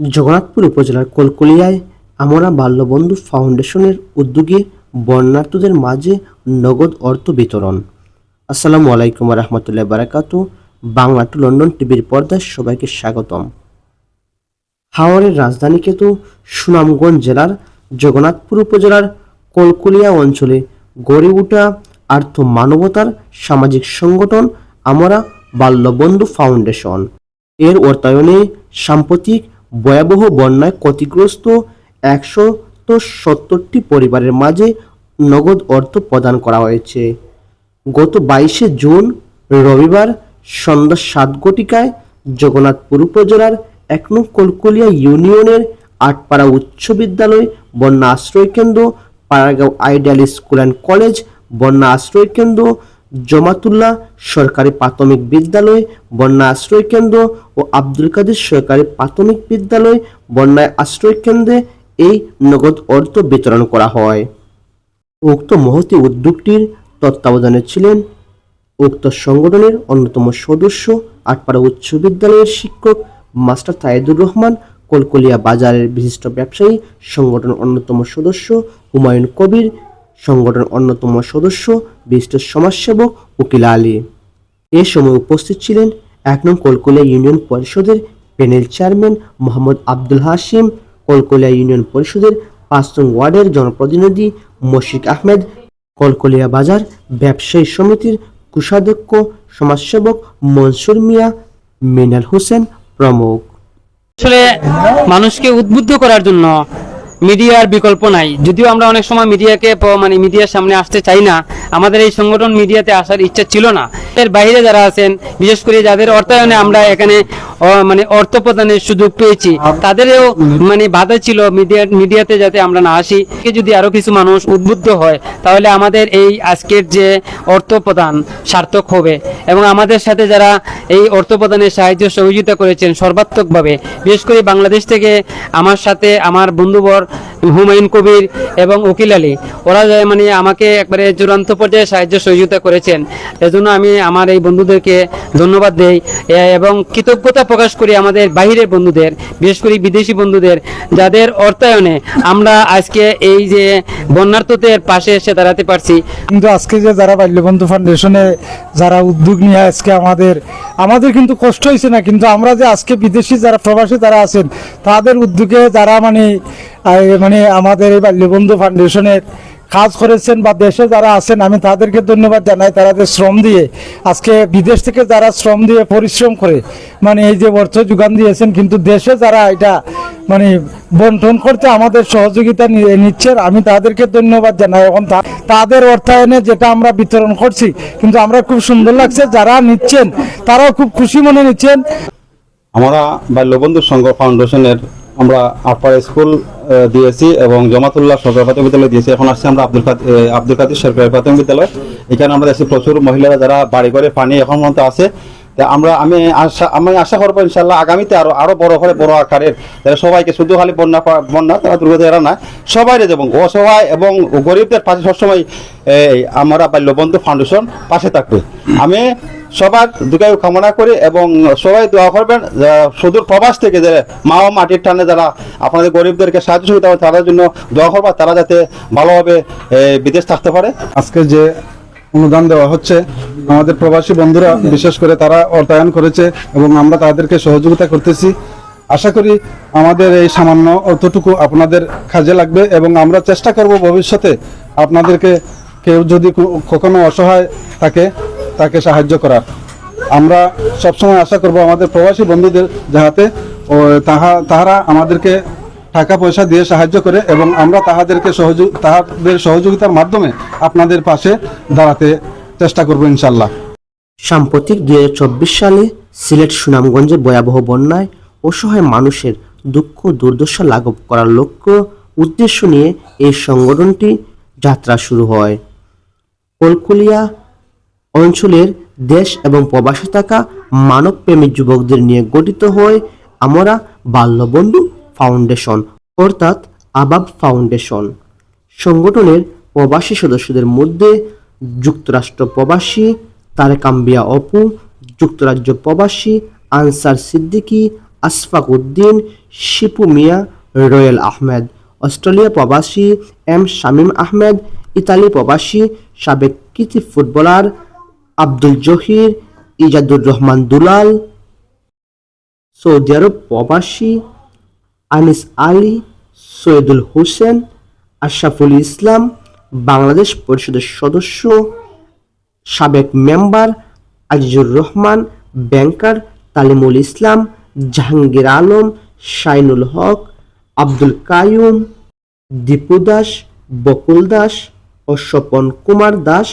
জগন্নাথপুর উপজেলার কলকলিয়ায় আমরা বাল্যবন্ধু ফাউন্ডেশনের উদ্যোগে বন্যার্তদের মাঝে নগদ অর্থ বিতরণ। আসসালামু আলাইকুম রহমতুল্লাহ বারাকাতু বাংলা টু লন্ডন টিভির পর্দায় সবাইকে স্বাগতম। হাওড়ের রাজধানী কেতু সুনামগঞ্জ জেলার জগন্নাথপুর উপজেলার কলকলিয়া অঞ্চলে গড়ে ওঠা আর্থ মানবতার সামাজিক সংগঠন আমরা বাল্যবন্ধু ফাউন্ডেশন। এর অর্থায়নে সাম্প্রতিক ভয়াবহ বন্যায় ক্ষতিগ্রস্ত একশো সত্তরটি পরিবারের মাঝে নগদ অর্থ প্রদান করা হয়েছে। গত বাইশে জুন, রবিবার, সন্ধ্যা সাত ঘটিকায় জগন্নাথপুর উপজেলার এক নং কলকলিয়া ইউনিয়নের আটপাড়া উচ্চ বিদ্যালয় বন্যা আশ্রয় কেন্দ্র, Paragaon ideal school and college বন্যা আশ্রয় কেন্দ্র জমাতুল্লাহ সরকারি প্রাথমিক বিদ্যালয়, বন্যা আশ্রয় কেন্দ্র ও আব্দুল কাদের সরকারি প্রাথমিক বিদ্যালয়, বন্যায় আশ্রয় কেন্দ্রে এই নগদ অর্থ বিতরণ করা হয়। উক্ত মহতি উদ্যোগটির তত্ত্বাবধানে ছিলেন উক্ত সংগঠনের অন্যতম সদস্য আটপাড়া উচ্চ বিদ্যালয়ের শিক্ষক মাস্টার তায়েদুর রহমান, কলকলিয়া বাজারের বিশিষ্ট ব্যবসায়ী সংগঠন অন্যতম সদস্য হুমায়ুন কবির সংগঠন অন্যতম সদস্য বিশিষ্ট সমাজসেবক উকিল আলী। এ সময় উপস্থিত ছিলেন এক নং কলকলিয়া ইউনিয়ন পরিষদের panel chairman Mohammad Abdul Hasim Kalkalia union পরিষদের পাঁচ নং ওয়ার্ডের জনপ্রতিনিধি মশিক আহমেদ, কলকলিয়া বাজার ব্যবসায়ী সমিতির কোষাধ্যক্ষ সমাজসেবক মনসুর মিয়া, মিনাল হোসেন প্রমুখ। আসলে মানুষকে উদ্বুদ্ধ করার জন্য মিডিয়ার বিকল্প নাই। যদিও আমরা অনেক সময় মিডিয়াকে মানে মিডিয়ার সামনে আসতে চাই না, আমাদের এই সংগঠন মিডিয়াতে আসার ইচ্ছা ছিল না। এর বাইরে যারা আছেন, বিশেষ করে যাদের অর্থায়নে আমরা এখানে মানে অর্থ প্রদানের সুযোগ পেয়েছি, তাদেরও মানে বাধা ছিল মিডিয়া, মিডিয়াতে যাতে আমরা না আসি। যদি আরও কিছু মানুষ উদ্বুদ্ধ হয়, তাহলে আমাদের এই আজকের যে অর্থ প্রদান সার্থক হবে। এবং আমাদের সাথে যারা এই অর্থ প্রদানের সাহায্য সহযোগিতা করেছেন সর্বাত্মকভাবে, বিশেষ করে বাংলাদেশ থেকে আমার সাথে আমার বন্ধুবর হুমায়ুন কবির এবং উকিল আলী। ওরা মানে আমাকে একবারে চূড়ান্ত পর্যায়ে সাহায্য সহযোগিতা করেছেন, এজন্য আমি আমার এই বন্ধুদেরকে ধন্যবাদ দেই এবং কৃতজ্ঞতা প্রকাশ করি আমাদের বাইরের বন্ধুদের, বিশেষ করে বিদেশি বন্ধুদের, যাদের অর্থায়নে আমরা আজকে এই যে বন্যার্থদের পাশে এসে দাঁড়াতে পারছি। কিন্তু আজকে যে যারা বাল্যবন্ধু ফাউন্ডেশনে যারা উদ্যোগ নিয়ে আজকে আমাদের আমাদের কিন্তু কষ্ট হয়েছে না, কিন্তু আমরা যে আজকে বিদেশি যারা প্রবাসী তারা আছেন, তাদের উদ্যোগে যারা মানে মানে আমাদের এই বাল্যবন্ধু ফাউন্ডেশনের কাজ করেছেন বা দেশে যারা আছেন, আমি তাদেরকে ধন্যবাদ জানাই। তারা যে শ্রম দিয়ে, আজকে বিদেশ থেকে যারা শ্রম দিয়ে পরিশ্রম করে মানে এই যে অর্থ যোগান দিয়েছেন, কিন্তু দেশে যারা এটা মানে বন্টন করতে আমাদের সহযোগিতা নিচ্ছেন, আমি তাদেরকে ধন্যবাদ জানাই। এখন তাদের অর্থায়নে যেটা আমরা বিতরণ করছি, কিন্তু আমরা খুব সুন্দর লাগছে, যারা নিচ্ছেন, তারাও খুব খুশি মনে নিচ্ছেন। আমরা বাল্যবন্ধু সংঘ ফাউন্ডেশনের আমরা আটপাড়া স্কুল দিয়েছি এবং জমাতুল্লাহ সরকারি প্রাথমিক বিদ্যালয় দিয়েছি। এখন আসছে আমরা আব্দুল কাদ- আব্দুল কাদের সরকারি প্রাথমিক বিদ্যালয়। এখানে আমরা দেখছি প্রচুর মহিলারা যারা বাড়ি ঘরে পানি এখন পর্যন্ত আছে। আমরা, আমি আশা আমি আশা করব ইনশাল্লাহ আগামীতে আরও আরও বড় করে, বড় আকারের, যারা সবাইকে শুধু খালি বন্যা বন্যা, তারা দুর্গত এরা না সবাই এবং অসহায় এবং গরিবদের পাশে সবসময়, এই, আমরা বাল্যবন্ধু ফাউন্ডেশন পাশে থাকবে। আমি সবার দুঃখায়ু কামনা করি এবং সবাই দোয়া করবেন সুদূর প্রবাস থেকে যে মা ও মাটির টানে যারা আপনাদের গরিবদেরকে সাহায্য সুবিধা করে, তাদের জন্য দোয়া করবা, তারা যাতে ভালোভাবে বিদেশ থাকতে পারে। আজকে যে অনুদান দেওয়া হচ্ছে, আমাদের প্রবাসী বন্ধুরা, বিশেষ করে তারা অর্থায়ন করেছে এবং আমরা তাদেরকে সহযোগিতা করতেছি। আশা করি আমাদের এই সামান্য অর্থটুকু আপনাদের কাজে লাগবে এবং আমরা চেষ্টা করব ভবিষ্যতে আপনাদেরকে কেউ যদি কখনো অসহায় থাকে তাকে সাহায্য করার। আমরা সবসময় আশা করব আমাদের প্রবাসী বন্ধুদের যাহাতে তাহা, তাহারা আমাদেরকে টাকা পয়সা দিয়ে সাহায্য করে এবং আমরা তাহাদেরকে সহযোগ, তাহাদের সহযোগিতার মাধ্যমে আপনাদের পাশে দাঁড়াতে চেষ্টা করব ইনশাল্লাহ সাম্প্রতিক দুই হাজার চব্বিশ সালে সিলেট সুনামগঞ্জে ভয়াবহ বন্যায় অসহায় মানুষের দুঃখ দুর্দশা লাঘব করার লক্ষ্য, উদ্দেশ্য নিয়ে এই সংগঠনটি যাত্রা শুরু হয়। কলকুলিয়া অঞ্চলের দেশ এবং প্রবাসে থাকা মানবপ্রেমী যুবকদের নিয়ে গঠিত হয় আমরা বাল্যবন্ধু ফাউন্ডেশন, অর্থাৎ আবাব ফাউন্ডেশন। সংগঠনের প্রবাসী সদস্যদের মধ্যে যুক্তরাষ্ট্র প্রবাসী তারেকাম্বিয়া অপু, যুক্তরাজ্য প্রবাসী আনসার সিদ্দিকী আশফাক উদ্দিন, শিপু মিয়া, রয়েল আহমেদ। অস্ট্রেলিয়া প্রবাসী এম শামীম আহমেদ, ইতালি প্রবাসী, সাবেক কৃতি ফুটবলার আব্দুল জহির, ইজাদুর রহমান দুলাল, সৌদি আরব প্রবাসী, আনিস আলী, সৈয়দুল হোসেন, আশরাফুল ইসলাম, বাংলাদেশ পরিষদের সদস্য, সাবেক মেম্বার আজিজুর রহমান, ব্যাংকার তালিমুল ইসলাম, জাহাঙ্গীর আলম, শাইনুল হক, আব্দুল কায়ুম দীপু দাস, বকুল দাস ও স্বপন কুমার দাস